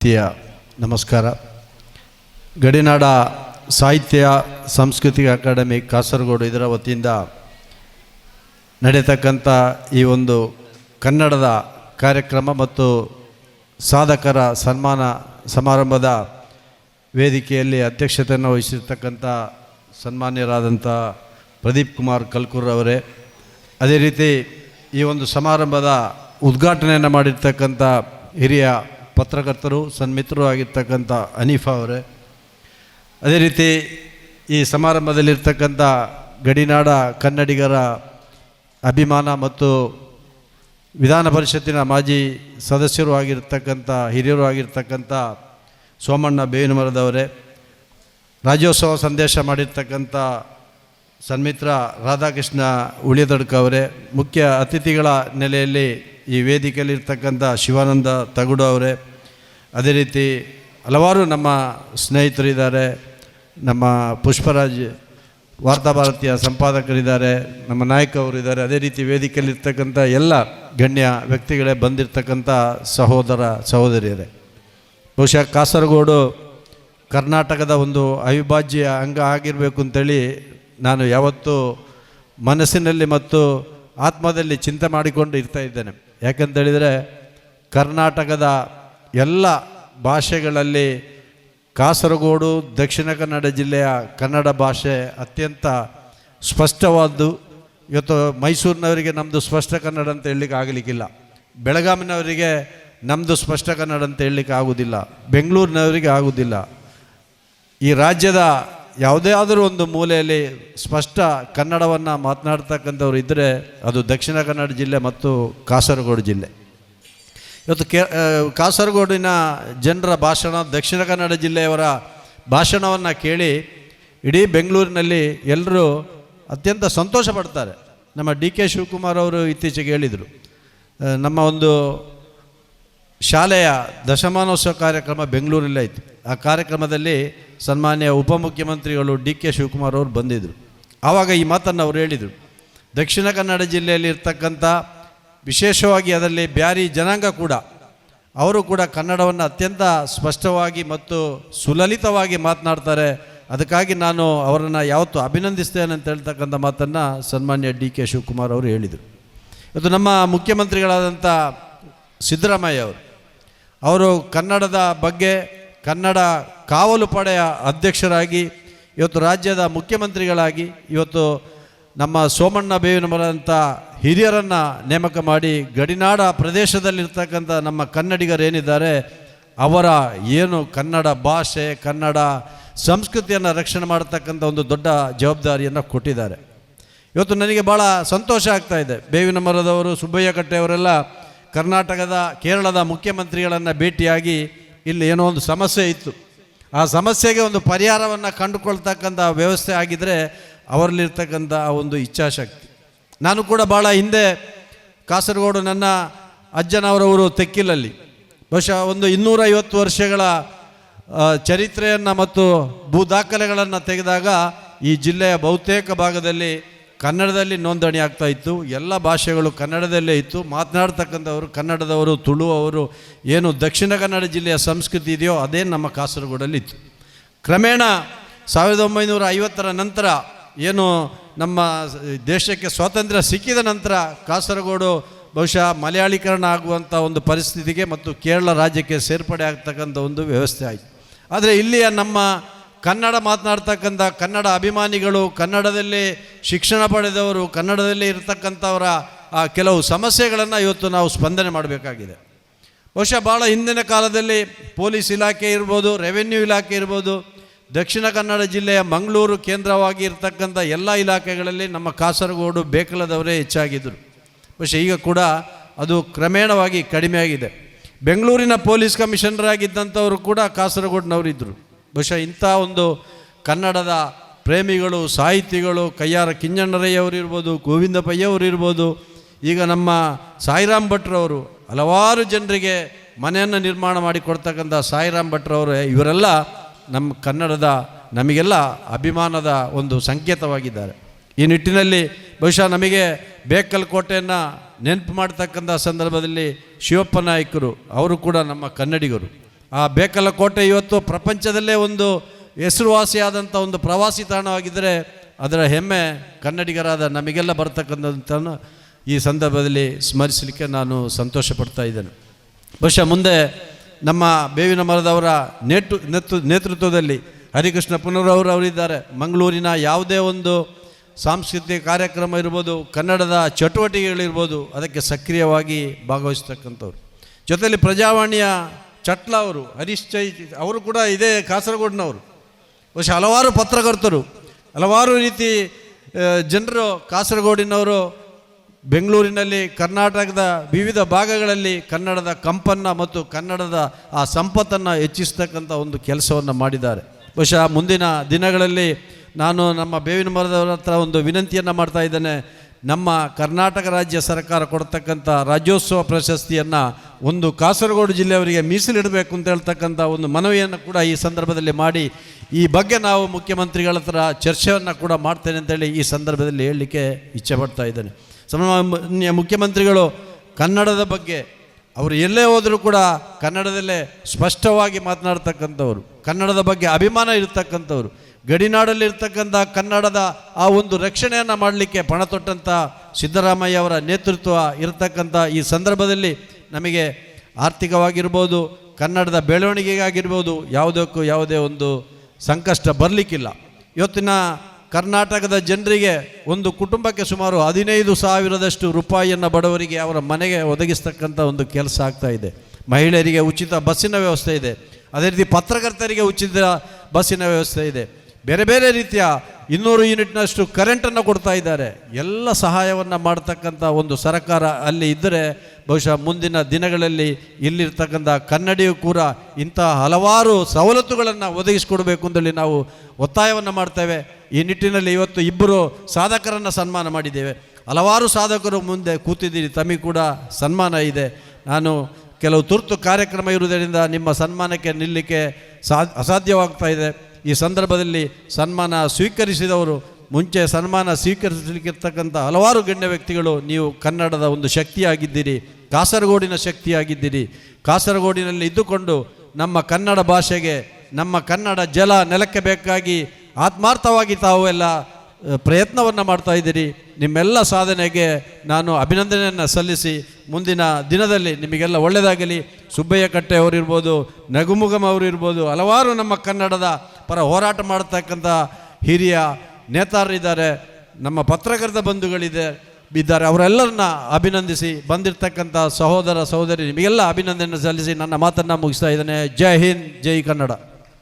ಪ್ರೀತಿಯ ನಮಸ್ಕಾರ. ಗಡಿನಾಡ ಸಾಹಿತ್ಯ ಸಾಂಸ್ಕೃತಿಕ ಅಕಾಡೆಮಿ ಕಾಸರಗೋಡು ಇದರ ವತಿಯಿಂದ ನಡೆಯತಕ್ಕಂಥ ಈ ಒಂದು ಕನ್ನಡದ ಕಾರ್ಯಕ್ರಮ ಮತ್ತು ಸಾಧಕರ ಸನ್ಮಾನ ಸಮಾರಂಭದ ವೇದಿಕೆಯಲ್ಲಿ ಅಧ್ಯಕ್ಷತೆಯನ್ನು ವಹಿಸಿರ್ತಕ್ಕಂಥ ಸನ್ಮಾನ್ಯರಾದಂಥ ಪ್ರದೀಪ್ ಕುಮಾರ್ ಕಲ್ಕೂರ್ ಅವರೇ ಅದೇ ರೀತಿ ಈ ಒಂದು ಸಮಾರಂಭದ ಉದ್ಘಾಟನೆಯನ್ನು ಮಾಡಿರ್ತಕ್ಕಂಥ ಹಿರಿಯ ಪತ್ರಕರ್ತರು, ಸನ್ಮಿತ್ರರು ಆಗಿರ್ತಕ್ಕಂಥ ಹನೀಫಾ ಅವರೇ, ಅದೇ ರೀತಿ ಈ ಸಮಾರಂಭದಲ್ಲಿರ್ತಕ್ಕಂಥ ಗಡಿನಾಡ ಕನ್ನಡಿಗರ ಅಭಿಮಾನ ಮತ್ತು ವಿಧಾನ ಪರಿಷತ್ತಿನ ಮಾಜಿ ಸದಸ್ಯರು ಆಗಿರ್ತಕ್ಕಂಥ, ಹಿರಿಯರು ಆಗಿರ್ತಕ್ಕಂಥ ಸೋಮಣ್ಣ ಬೇವಿನಮರದವರೇ ರಾಜ್ಯೋತ್ಸವ ಸಂದೇಶ ಮಾಡಿರ್ತಕ್ಕಂಥ ಸನ್ಮಿತ್ರ ರಾಧಾಕೃಷ್ಣ ಉಳಿಯದಡ್ಕ ಅವರೇ, ಮುಖ್ಯ ಅತಿಥಿಗಳ ನೆಲೆಯಲ್ಲಿ ಈ ವೇದಿಕೆಯಲ್ಲಿರ್ತಕ್ಕಂಥ ಶಿವಾನಂದ ತಗುಡು ಅವರೇ ಅದೇ ರೀತಿ ಹಲವಾರು ನಮ್ಮ ಸ್ನೇಹಿತರಿದ್ದಾರೆ, ನಮ್ಮ ಪುಷ್ಪರಾಜ್ ವಾರ್ತಾಭಾರತಿಯ ಸಂಪಾದಕರಿದ್ದಾರೆ, ನಮ್ಮ ನಾಯಕವರು ಅವರಿದ್ದಾರೆ. ಅದೇ ರೀತಿ ವೇದಿಕೆಯಲ್ಲಿರ್ತಕ್ಕಂಥ ಎಲ್ಲ ಗಣ್ಯ ವ್ಯಕ್ತಿಗಳೇ ಬಂದಿರತಕ್ಕಂಥ ಸಹೋದರ ಸಹೋದರಿಯರೇ. ಬಹುಶಃ ಕಾಸರಗೋಡು ಕರ್ನಾಟಕದ ಒಂದು ಅವಿಭಾಜ್ಯ ಅಂಗ ಆಗಿರಬೇಕು ಅಂತೇಳಿ ನಾನು ಯಾವತ್ತೂ ಮನಸ್ಸಿನಲ್ಲಿ ಮತ್ತು ಆತ್ಮದಲ್ಲಿ ಚಿಂತೆ ಮಾಡಿಕೊಂಡು ಇರ್ತಾ ಇದ್ದೇನೆ. ಯಾಕಂತೇಳಿದರೆ ಕರ್ನಾಟಕದ ಎಲ್ಲ ಭಾಷೆಗಳಲ್ಲಿ ಕಾಸರಗೋಡು, ದಕ್ಷಿಣ ಕನ್ನಡ ಜಿಲ್ಲೆಯ ಕನ್ನಡ ಭಾಷೆ ಅತ್ಯಂತ ಸ್ಪಷ್ಟವಾದ್ದು. ಇವತ್ತು ಮೈಸೂರಿನವರಿಗೆ ನಮ್ಮದು ಸ್ಪಷ್ಟ ಕನ್ನಡ ಅಂತ ಹೇಳಲಿಕ್ಕೆ ಆಗಲಿಕ್ಕಿಲ್ಲ. ಬೆಳಗಾವಿನವರಿಗೆ ನಮ್ಮದು ಸ್ಪಷ್ಟ ಕನ್ನಡ ಅಂತ ಹೇಳಲಿಕ್ಕೆ ಆಗೋದಿಲ್ಲ. ಬೆಂಗಳೂರಿನವರಿಗೆ ಆಗೋದಿಲ್ಲ. ಈ ರಾಜ್ಯದ ಯಾವುದೇ ಆದರೂ ಒಂದು ಮೂಲೆಯಲ್ಲಿ ಸ್ಪಷ್ಟ ಕನ್ನಡವನ್ನು ಮಾತನಾಡ್ತಕ್ಕಂಥವ್ರು ಇದ್ದರೆ ಅದು ದಕ್ಷಿಣ ಕನ್ನಡ ಜಿಲ್ಲೆ ಮತ್ತು ಕಾಸರಗೋಡು ಜಿಲ್ಲೆ. ಇವತ್ತು ಕೆ ಕಾಸರಗೋಡಿನ ಜನರ ಭಾಷಣ, ದಕ್ಷಿಣ ಕನ್ನಡ ಜಿಲ್ಲೆಯವರ ಭಾಷಣವನ್ನು ಕೇಳಿ ಇಡೀ ಬೆಂಗಳೂರಿನಲ್ಲಿ ಎಲ್ಲರೂ ಅತ್ಯಂತ ಸಂತೋಷ ಪಡ್ತಾರೆ. ನಮ್ಮ ಡಿ ಕೆ ಶಿವಕುಮಾರ್ ಅವರು ಇತ್ತೀಚೆಗೆ ಹೇಳಿದರು ನಮ್ಮ ಒಂದು ಶಾಲೆಯ ದಶಮಾನೋತ್ಸವ ಕಾರ್ಯಕ್ರಮ ಬೆಂಗಳೂರಲ್ಲೇ ಇತ್ತು ಆ ಕಾರ್ಯಕ್ರಮದಲ್ಲಿ ಸನ್ಮಾನ್ಯ ಉಪಮುಖ್ಯಮಂತ್ರಿಗಳು ಡಿ ಕೆ ಶಿವಕುಮಾರ್ ಅವರು ಬಂದಿದ್ದರು ಆವಾಗ ಈ ಮಾತನ್ನು ಅವರು ಹೇಳಿದರು, ದಕ್ಷಿಣ ಕನ್ನಡ ಜಿಲ್ಲೆಯಲ್ಲಿ ಇರ್ತಕ್ಕಂಥ ವಿಶೇಷವಾಗಿ ಅದರಲ್ಲಿ ಬ್ಯಾರಿ ಜನಾಂಗ ಕೂಡ, ಅವರು ಕೂಡ ಕನ್ನಡವನ್ನು ಅತ್ಯಂತ ಸ್ಪಷ್ಟವಾಗಿ ಮತ್ತು ಸುಲಲಿತವಾಗಿ ಮಾತನಾಡ್ತಾರೆ. ಅದಕ್ಕಾಗಿ ನಾನು ಅವರನ್ನು ಯಾವತ್ತೂ ಅಭಿನಂದಿಸ್ತೇನೆ ಅಂತ ಹೇಳ್ತಕ್ಕಂಥ ಮಾತನ್ನು ಸನ್ಮಾನ್ಯ ಡಿ ಕೆ ಶಿವಕುಮಾರ್ ಅವರು ಹೇಳಿದರು. ಇವತ್ತು ನಮ್ಮ ಮುಖ್ಯಮಂತ್ರಿಗಳಾದಂಥ ಸಿದ್ದರಾಮಯ್ಯ ಅವರು ಅವರು ಕನ್ನಡದ ಬಗ್ಗೆ, ಕನ್ನಡ ಕಾವಲು ಪಡೆಯ ಅಧ್ಯಕ್ಷರಾಗಿ, ಇವತ್ತು ರಾಜ್ಯದ ಮುಖ್ಯಮಂತ್ರಿಗಳಾಗಿ, ಇವತ್ತು ನಮ್ಮ ಸೋಮಣ್ಣ ಬೇವಿನಮರಂಥ ಹಿರಿಯರನ್ನು ನೇಮಕ ಮಾಡಿ ಗಡಿನಾಡ ಪ್ರದೇಶದಲ್ಲಿರ್ತಕ್ಕಂಥ ನಮ್ಮ ಕನ್ನಡಿಗರೇನಿದ್ದಾರೆ, ಅವರ ಏನು ಕನ್ನಡ ಭಾಷೆ, ಕನ್ನಡ ಸಂಸ್ಕೃತಿಯನ್ನು ರಕ್ಷಣೆ ಮಾಡತಕ್ಕಂಥ ಒಂದು ದೊಡ್ಡ ಜವಾಬ್ದಾರಿಯನ್ನು ಕೊಟ್ಟಿದ್ದಾರೆ. ಇವತ್ತು ನನಗೆ ಭಾಳ ಸಂತೋಷ ಆಗ್ತಾ ಇದೆ. ಬೇವಿನ ಮರದವರು ಸುಬ್ಬಯ್ಯ ಕಟ್ಟೆಯವರೆಲ್ಲ ಕರ್ನಾಟಕದ, ಕೇರಳದ ಮುಖ್ಯಮಂತ್ರಿಗಳನ್ನು ಭೇಟಿಯಾಗಿ ಇಲ್ಲಿ ಏನೋ ಒಂದು ಸಮಸ್ಯೆ ಇತ್ತು. ಆ ಸಮಸ್ಯೆಗೆ ಒಂದು ಪರಿಹಾರವನ್ನು ಕಂಡುಕೊಳ್ತಕ್ಕಂಥ ವ್ಯವಸ್ಥೆ ಆಗಿದ್ದರೆ ಅವರಲ್ಲಿರ್ತಕ್ಕಂಥ ಆ ಒಂದು ಇಚ್ಛಾಶಕ್ತಿ. ನಾನು ಕೂಡ ಭಾಳ ಹಿಂದೆ ಕಾಸರಗೋಡು ನನ್ನ ಅಜ್ಜನವರವರು ತೆಕ್ಕಿಲಲ್ಲಿ. ಬಹುಶಃ ಒಂದು ಇನ್ನೂರೈವತ್ತು ವರ್ಷಗಳ ಚರಿತ್ರೆಯನ್ನು ಮತ್ತು ಭೂ ದಾಖಲೆಗಳನ್ನು ತೆಗೆದಾಗ ಈ ಜಿಲ್ಲೆಯ ಬಹುತೇಕ ಭಾಗದಲ್ಲಿ ಕನ್ನಡದಲ್ಲಿ ನೋಂದಣಿ ಆಗ್ತಾ ಇತ್ತು. ಎಲ್ಲ ಭಾಷೆಗಳು ಕನ್ನಡದಲ್ಲೇ ಇತ್ತು. ಮಾತನಾಡ್ತಕ್ಕಂಥವರು ಕನ್ನಡದವರು, ತುಳುವವರು, ಏನು ದಕ್ಷಿಣ ಕನ್ನಡ ಜಿಲ್ಲೆಯ ಸಂಸ್ಕೃತಿ ಇದೆಯೋ ಅದೇ ನಮ್ಮ ಕಾಸರಗೋಡಲ್ಲಿ ಇತ್ತು ಕ್ರಮೇಣ ಸಾವಿರದ ಒಂಬೈನೂರ ಐವತ್ತರ ನಂತರ ಏನು ನಮ್ಮ ದೇಶಕ್ಕೆ ಸ್ವಾತಂತ್ರ್ಯ ಸಿಕ್ಕಿದ ನಂತರ ಕಾಸರಗೋಡು ಬಹುಶಃ ಮಲಯಾಳೀಕರಣ ಆಗುವಂಥ ಒಂದು ಪರಿಸ್ಥಿತಿಗೆ ಮತ್ತು ಕೇರಳ ರಾಜ್ಯಕ್ಕೆ ಸೇರ್ಪಡೆ ಆಗ್ತಕ್ಕಂಥ ಒಂದು ವ್ಯವಸ್ಥೆ ಆಯಿತು. ಆದರೆ ಇಲ್ಲಿಯ ನಮ್ಮ ಕನ್ನಡ ಮಾತನಾಡ್ತಕ್ಕಂಥ ಕನ್ನಡ ಅಭಿಮಾನಿಗಳು, ಕನ್ನಡದಲ್ಲಿ ಶಿಕ್ಷಣ ಪಡೆದವರು, ಕನ್ನಡದಲ್ಲಿ ಇರತಕ್ಕಂಥವರ ಕೆಲವು ಸಮಸ್ಯೆಗಳನ್ನು ಇವತ್ತು ನಾವು ಸ್ಪಂದನೆ ಮಾಡಬೇಕಾಗಿದೆ. ಬಹುಶಃ ಭಾಳ ಹಿಂದಿನ ಕಾಲದಲ್ಲಿ ಪೊಲೀಸ್ ಇಲಾಖೆ ಇರ್ಬೋದು, ರೆವೆನ್ಯೂ ಇಲಾಖೆ ಇರ್ಬೋದು ದಕ್ಷಿಣ ಕನ್ನಡ ಜಿಲ್ಲೆಯ ಮಂಗಳೂರು ಕೇಂದ್ರವಾಗಿ ಇರತಕ್ಕಂಥ ಎಲ್ಲ ಇಲಾಖೆಗಳಲ್ಲಿ ನಮ್ಮ ಕಾಸರಗೋಡು ಬೇಕಲದವರೇ ಹೆಚ್ಚಾಗಿದ್ದರು. ಬಹುಶಃ ಈಗ ಕೂಡ ಅದು ಕ್ರಮೇಣವಾಗಿ ಕಡಿಮೆಯಾಗಿದೆ ಬೆಂಗಳೂರಿನ ಪೊಲೀಸ್ ಕಮಿಷನರ್ ಆಗಿದ್ದಂಥವರು ಕೂಡ ಕಾಸರಗೋಡಿನವರಿದ್ದರು. ಬಹುಶಃ ಇಂಥ ಒಂದು ಕನ್ನಡದ ಪ್ರೇಮಿಗಳು, ಸಾಹಿತಿಗಳು ಕಯ್ಯಾರ ಕಿಂಜಣ್ಣರಯ್ಯವರಿರ್ಬೋದು ಗೋವಿಂದ ಪಯ್ಯವರಿರ್ಬೋದು ಈಗ ನಮ್ಮ ಸಾಯಿರಾಮ್ ಭಟ್ರವರು ಹಲವಾರು ಜನರಿಗೆ ಮನೆಯನ್ನು ನಿರ್ಮಾಣ ಮಾಡಿಕೊಡ್ತಕ್ಕಂಥ ಸಾಯಿರಾಮ್ ಭಟ್ರವರು ಇವರೆಲ್ಲ ನಮ್ಮ ಕನ್ನಡದ ನಮಗೆಲ್ಲ ಅಭಿಮಾನದ ಒಂದು ಸಂಕೇತವಾಗಿದ್ದಾರೆ. ಈ ನಿಟ್ಟಿನಲ್ಲಿ ಬಹುಶಃ ನಮಗೆ ಬೇಕಲ್ ಕೋಟೆಯನ್ನು ನೆನಪು ಮಾಡ್ತಕ್ಕಂಥ ಸಂದರ್ಭದಲ್ಲಿ ಶಿವಪ್ಪ ನಾಯಕರು, ಅವರು ಕೂಡ ನಮ್ಮ ಕನ್ನಡಿಗರು. ಆ ಬೇಕಲ ಕೋಟೆ ಇವತ್ತು ಪ್ರಪಂಚದಲ್ಲೇ ಒಂದು ಹೆಸರುವಾಸಿಯಾದಂಥ ಒಂದು ಪ್ರವಾಸಿ ತಾಣವಾಗಿದ್ದರೆ ಅದರ ಹೆಮ್ಮೆ ಕನ್ನಡಿಗರಾದ ನಮಗೆಲ್ಲ ಬರ್ತಕ್ಕಂಥ ಈ ಸಂದರ್ಭದಲ್ಲಿ ಸ್ಮರಿಸಲಿಕ್ಕೆ ನಾನು ಸಂತೋಷ ಪಡ್ತಾ ಇದ್ದೇನೆ. ಬಹುಶಃ ಮುಂದೆ ನಮ್ಮ ಬೇವಿನ ಮರದವರ ನೇತೃ ನೇತೃ ನೇತೃತ್ವದಲ್ಲಿ ಹರಿಕೃಷ್ಣ ಪುನರವರು ಅವರಿದ್ದಾರೆ. ಮಂಗಳೂರಿನ ಯಾವುದೇ ಒಂದು ಸಾಂಸ್ಕೃತಿಕ ಕಾರ್ಯಕ್ರಮ ಇರ್ಬೋದು, ಕನ್ನಡದ ಚಟುವಟಿಕೆಗಳಿರ್ಬೋದು, ಅದಕ್ಕೆ ಸಕ್ರಿಯವಾಗಿ ಭಾಗವಹಿಸ್ತಕ್ಕಂಥವ್ರು. ಜೊತೆಯಲ್ಲಿ ಪ್ರಜಾವಾಣಿಯ ಚಟ್ಲ ಅವರು, ಹರೀಶ್ ಚೈ ಅವರು ಕೂಡ ಇದೇ ಕಾಸರಗೋಡಿನವರು. ಬಹುಶಃ ಹಲವಾರು ಪತ್ರಕರ್ತರು, ಹಲವಾರು ರೀತಿ ಜನರು ಕಾಸರಗೋಡಿನವರು ಬೆಂಗಳೂರಿನಲ್ಲಿ ಕರ್ನಾಟಕದ ವಿವಿಧ ಭಾಗಗಳಲ್ಲಿ ಕನ್ನಡದ ಕಂಪನ್ನು ಮತ್ತು ಕನ್ನಡದ ಆ ಸಂಪತ್ತನ್ನು ಹೆಚ್ಚಿಸ್ತಕ್ಕಂಥ ಒಂದು ಕೆಲಸವನ್ನು ಮಾಡಿದ್ದಾರೆ. ಬಹುಶಃ ಮುಂದಿನ ದಿನಗಳಲ್ಲಿ ನಾನು ನಮ್ಮ ಬೇವಿನ ಮರದವರ ಹತ್ರ ಒಂದು ವಿನಂತಿಯನ್ನು ಮಾಡ್ತಾ ಇದ್ದೇನೆ. ನಮ್ಮ ಕರ್ನಾಟಕ ರಾಜ್ಯ ಸರ್ಕಾರ ಕೊಡ್ತಕ್ಕಂಥ ರಾಜ್ಯೋತ್ಸವ ಪ್ರಶಸ್ತಿಯನ್ನು ಒಂದು ಕಾಸರಗೋಡು ಜಿಲ್ಲೆಯವರಿಗೆ ಮೀಸಲಿಡಬೇಕು ಅಂತ ಹೇಳ್ತಕ್ಕಂಥ ಒಂದು ಮನವಿಯನ್ನು ಕೂಡ ಈ ಸಂದರ್ಭದಲ್ಲಿ ಮಾಡಿ, ಈ ಬಗ್ಗೆ ನಾವು ಮುಖ್ಯಮಂತ್ರಿಗಳ ಹತ್ರ ಚರ್ಚೆಯನ್ನು ಕೂಡ ಮಾಡ್ತೇನೆ ಅಂತೇಳಿ ಈ ಸಂದರ್ಭದಲ್ಲಿ ಹೇಳಲಿಕ್ಕೆ ಇಚ್ಛೆ ಪಡ್ತಾ ಇದ್ದೇನೆ. ಸನ್ಮಾನ್ಯ ಮುಖ್ಯಮಂತ್ರಿಗಳು, ಕನ್ನಡದ ಬಗ್ಗೆ ಅವರು ಎಲ್ಲೇ ಹೋದರೂ ಕೂಡ ಕನ್ನಡದಲ್ಲೇ ಸ್ಪಷ್ಟವಾಗಿ ಮಾತನಾಡ್ತಕ್ಕಂಥವ್ರು, ಕನ್ನಡದ ಬಗ್ಗೆ ಅಭಿಮಾನ ಇರತಕ್ಕಂಥವ್ರು ಗಡಿನಾಡಲ್ಲಿರ್ತಕ್ಕಂಥ ಕನ್ನಡದ ಆ ಒಂದು ರಕ್ಷಣೆಯನ್ನು ಮಾಡಲಿಕ್ಕೆ ಪಣ ತೊಟ್ಟಂಥ ಸಿದ್ದರಾಮಯ್ಯ ಅವರ ನೇತೃತ್ವ ಇರತಕ್ಕಂಥ ಈ ಸಂದರ್ಭದಲ್ಲಿ ನಮಗೆ ಆರ್ಥಿಕವಾಗಿರ್ಬೋದು, ಕನ್ನಡದ ಬೆಳವಣಿಗೆಗಾಗಿರ್ಬೋದು ಯಾವುದಕ್ಕೂ ಯಾವುದೇ ಒಂದು ಸಂಕಷ್ಟ ಬರಲಿಕ್ಕಿಲ್ಲ. ಇವತ್ತಿನ ಕರ್ನಾಟಕದ ಜನರಿಗೆ ಒಂದು ಕುಟುಂಬಕ್ಕೆ ಸುಮಾರು ಹದಿನೈದು ಸಾವಿರದಷ್ಟು ರೂಪಾಯಿಯನ್ನು ಬಡವರಿಗೆ ಅವರ ಮನೆಗೆ ಒದಗಿಸ್ತಕ್ಕಂಥ ಒಂದು ಕೆಲಸ ಆಗ್ತಾ ಇದೆ. ಮಹಿಳೆಯರಿಗೆ ಉಚಿತ ಬಸ್ಸಿನ ವ್ಯವಸ್ಥೆ ಇದೆ. ಅದೇ ರೀತಿ ಪತ್ರಕರ್ತರಿಗೆ ಉಚಿತ ಬಸ್ಸಿನ ವ್ಯವಸ್ಥೆ ಇದೆ. ಬೇರೆ ಬೇರೆ ರೀತಿಯ ಇನ್ನೂರು ಯೂನಿಟ್ನಷ್ಟು ಕರೆಂಟನ್ನು ಕೊಡ್ತಾ ಇದ್ದಾರೆ. ಎಲ್ಲ ಸಹಾಯವನ್ನು ಮಾಡ್ತಕ್ಕಂಥ ಒಂದು ಸರ್ಕಾರ ಅಲ್ಲಿ ಇದ್ದರೆ ಬಹುಶಃ ಮುಂದಿನ ದಿನಗಳಲ್ಲಿ ಇಲ್ಲಿರ್ತಕ್ಕಂಥ ಕನ್ನಡಿಯು ಕೂಡ ಇಂಥ ಹಲವಾರು ಸವಲತ್ತುಗಳನ್ನು ಒದಗಿಸಿಕೊಡಬೇಕು ಅಂತೇಳಿ ನಾವು ಒತ್ತಾಯವನ್ನು ಮಾಡ್ತೇವೆ. ಈ ನಿಟ್ಟಿನಲ್ಲಿ ಇವತ್ತು ಇಬ್ಬರು ಸಾಧಕರನ್ನು ಸನ್ಮಾನ ಮಾಡಿದ್ದೇವೆ. ಹಲವಾರು ಸಾಧಕರು ಮುಂದೆ ಕೂತಿದ್ದೀರಿ ತಮಗೆ ಕೂಡ ಸನ್ಮಾನ ಇದೆ. ನಾನು ಕೆಲವು ತುರ್ತು ಕಾರ್ಯಕ್ರಮ ಇರುವುದರಿಂದ ನಿಮ್ಮ ಸನ್ಮಾನಕ್ಕೆ ನಿಲ್ಲಕ್ಕೆ ಸಾ, ಅಸಾಧ್ಯವಾಗ್ತಾ ಇದೆ. ಈ ಸಂದರ್ಭದಲ್ಲಿ ಸನ್ಮಾನ ಸ್ವೀಕರಿಸಿದವರು, ಮುಂಚೆ ಸನ್ಮಾನ ಸ್ವೀಕರಿಸಲಿಕ್ಕಿರ್ತಕ್ಕಂಥ ಹಲವಾರು ಗಣ್ಯ ವ್ಯಕ್ತಿಗಳು, ನೀವು ಕನ್ನಡದ ಒಂದು ಶಕ್ತಿಯಾಗಿದ್ದೀರಿ, ಕಾಸರಗೋಡಿನ ಶಕ್ತಿಯಾಗಿದ್ದೀರಿ. ಕಾಸರಗೋಡಿನಲ್ಲಿ ಇದ್ದುಕೊಂಡು ನಮ್ಮ ಕನ್ನಡ ಭಾಷೆಗೆ, ನಮ್ಮ ಕನ್ನಡ ಜಲ ನೆಲಕ್ಕೆ ಬೇಕಾಗಿ ಆತ್ಮಾರ್ಥವಾಗಿ ತಾವು ಎಲ್ಲ ಪ್ರಯತ್ನವನ್ನು ಮಾಡ್ತಾ ಇದ್ದೀರಿ. ನಿಮ್ಮೆಲ್ಲ ಸಾಧನೆಗೆ ನಾನು ಅಭಿನಂದನೆಯನ್ನು ಸಲ್ಲಿಸಿ ಮುಂದಿನ ದಿನದಲ್ಲಿ ನಿಮಗೆಲ್ಲ ಒಳ್ಳೆಯದಾಗಲಿ ಸುಬ್ಬಯ್ಯ ಕಟ್ಟೆ ಅವರಿರ್ಬೋದು, ನಗುಮುಗಮ್ ಅವರಿರ್ಬೋದು, ಹಲವಾರು ನಮ್ಮ ಕನ್ನಡದ ಪರ ಹೋರಾಟ ಮಾಡತಕ್ಕಂಥ ಹಿರಿಯ ನೇತಾರರಿದ್ದಾರೆ ನಮ್ಮ ಪತ್ರಕರ್ತ ಬಂಧುಗಳಿದೆ, ಇದ್ದಾರೆ. ಅವರೆಲ್ಲರನ್ನ ಅಭಿನಂದಿಸಿ ಬಂದಿರತಕ್ಕಂಥ ಸಹೋದರ ಸಹೋದರಿ, ನಿಮಗೆಲ್ಲ ಅಭಿನಂದನೆ ಸಲ್ಲಿಸಿ ನನ್ನ ಮಾತನ್ನು ಮುಗಿಸ್ತಾ ಇದ್ದೇನೆ. ಜೈ ಹಿಂದ್, ಜೈ ಕನ್ನಡ.